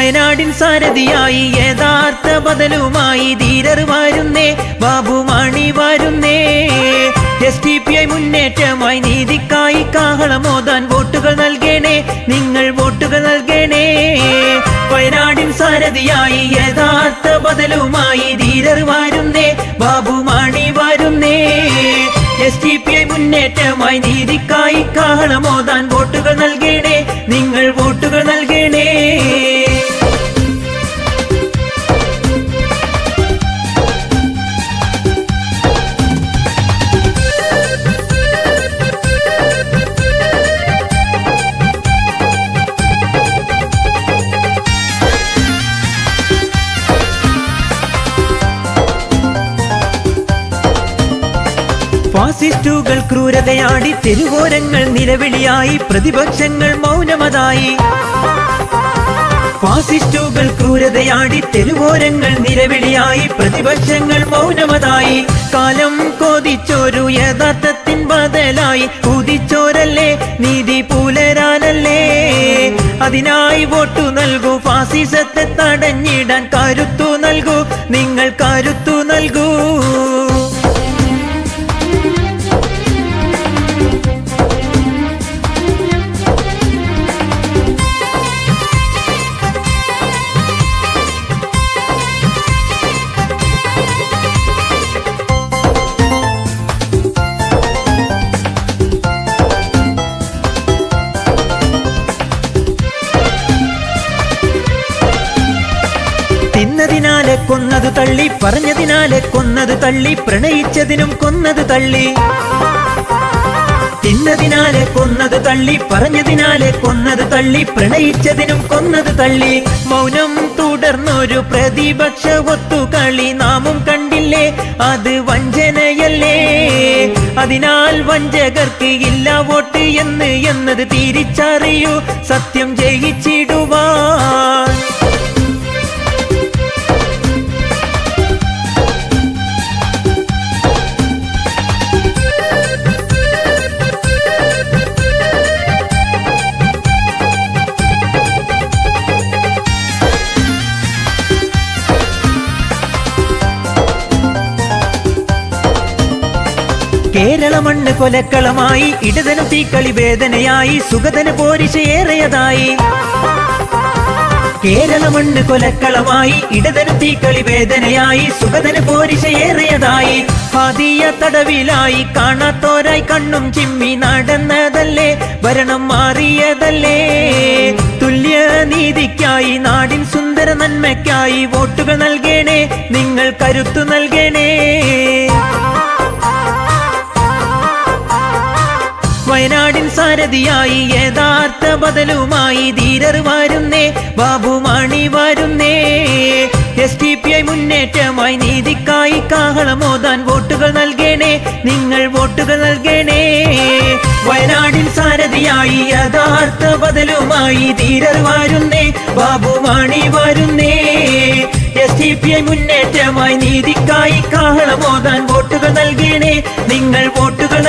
വയനാടിൻ സാരഥിയായി യഥാർത്ഥ ബദലുമായി ധീരർ വരുന്നേ ബാബുമാണി വരുന്നേ. എസ് ടി പി ഐ മുന്നേറ്റമായി നീതിക്കായി കാഹളമോതാൻ വോട്ടുകൾ നൽകണേ നിങ്ങൾ വോട്ടുകൾ നൽകണേ. വയനാടിൻ സാരഥിയായി യഥാർത്ഥ ബദലുമായി ധീരർ വരുന്നേ ബാബുമാണി വരുന്നേ. എസ് ടി പി ഐ മുന്നേറ്റമായി നീതിക്കായി കാഹളമോതാൻ വോട്ടുകൾ നൽകണേ നിങ്ങൾ വോട്ടുകൾ ഫാസിസ്റ്റുകൾ ക്രൂരതയാടി തെരുവോരങ്ങൾ നിലവിളിയായി പ്രതിപക്ഷങ്ങൾ മൗനമതായി. ഫാസിസ്റ്റുകൾ ക്രൂരതയാടി തെരുവോരങ്ങൾ നിലവിളിയായി പ്രതിപക്ഷങ്ങൾ മൗനമതായി. കാലം കോതിച്ചോരു യഥാർത്ഥത്തിൻ ബദലായി. കുതിച്ചോരല്ലേ നീതി പുലരാനല്ലേ. അതിനായി വോട്ടു നൽകൂ ഫാസിസത്തെ തടഞ്ഞിടാൻ കരുത്തു നൽകൂ നിങ്ങൾ കരുത്തു നൽകൂ. കൊന്നത് തള്ളി പറഞ്ഞതിനാലെ കൊന്നത് തള്ളി പ്രണയിച്ചതിനും കൊന്നത് തള്ളി. തിന്നതിനാലെ കൊന്നത് തള്ളി പറഞ്ഞതിനാലെ കൊന്നത് തള്ളി പ്രണയിച്ചതിനും കൊന്നത് തള്ളി. മൗനം തുടർന്നൊരു പ്രതിപക്ഷ ഒത്തുകളി നാമും കണ്ടില്ലേ? അത് വഞ്ചനയല്ലേ? അതിനാൽ വഞ്ചകർക്ക് ഇല്ല വോട്ട് എന്ന് എന്നത് തിരിച്ചറിയൂ. സത്യം ജയിച്ചിടുവാൻ. കേരള മണ്ണ് കൊലക്കളമായി ഇടതനു തീക്കളി വേദനയായി സുഗതന് പോരിശയേറിയതായി കേരള മണ്ണ് കൊലക്കളമായി ഇടതനു തീക്കളി വേദനയായി സുഗതന് പോരിശയേറിയതായി പതിയ തടവിലായി കാണാത്തോരായി കണ്ണും ചിമ്മി നടന്നതല്ലേ ഭരണം മാറിയതല്ലേ. തുല്യ നീതിക്കായി നാടിൻ സുന്ദര നന്മയ്ക്കായി വോട്ടുകൾ നൽകേണേ നിങ്ങൾ കരുത്തു നൽകണേ. വയനാടിൻ സാരഥിയായി യഥാർത്ഥ ബദലുമായി ധീരർ വരുന്നേ ബാബുമാണി വരുന്നേ. എസ് ഡി പി ഐ മുന്നേറ്റമായി നീതിക്കായി കാഹളമോതാൻ വോട്ടുകൾ നൽകണേ നിങ്ങൾ വോട്ടുകൾ നൽകണേ. വയനാടിൻ സാരഥിയായി യഥാർത്ഥ ബദലുമായി ധീരർ വരുന്നേ ബാബുമാണി വരുന്നേ. എസ് ഡി പി ഐ മുന്നേറ്റമായി നീതിക്കായി കാഹളമോതാൻ വോട്ടുകൾ നൽകണേ നിങ്ങൾ വോട്ടുകൾ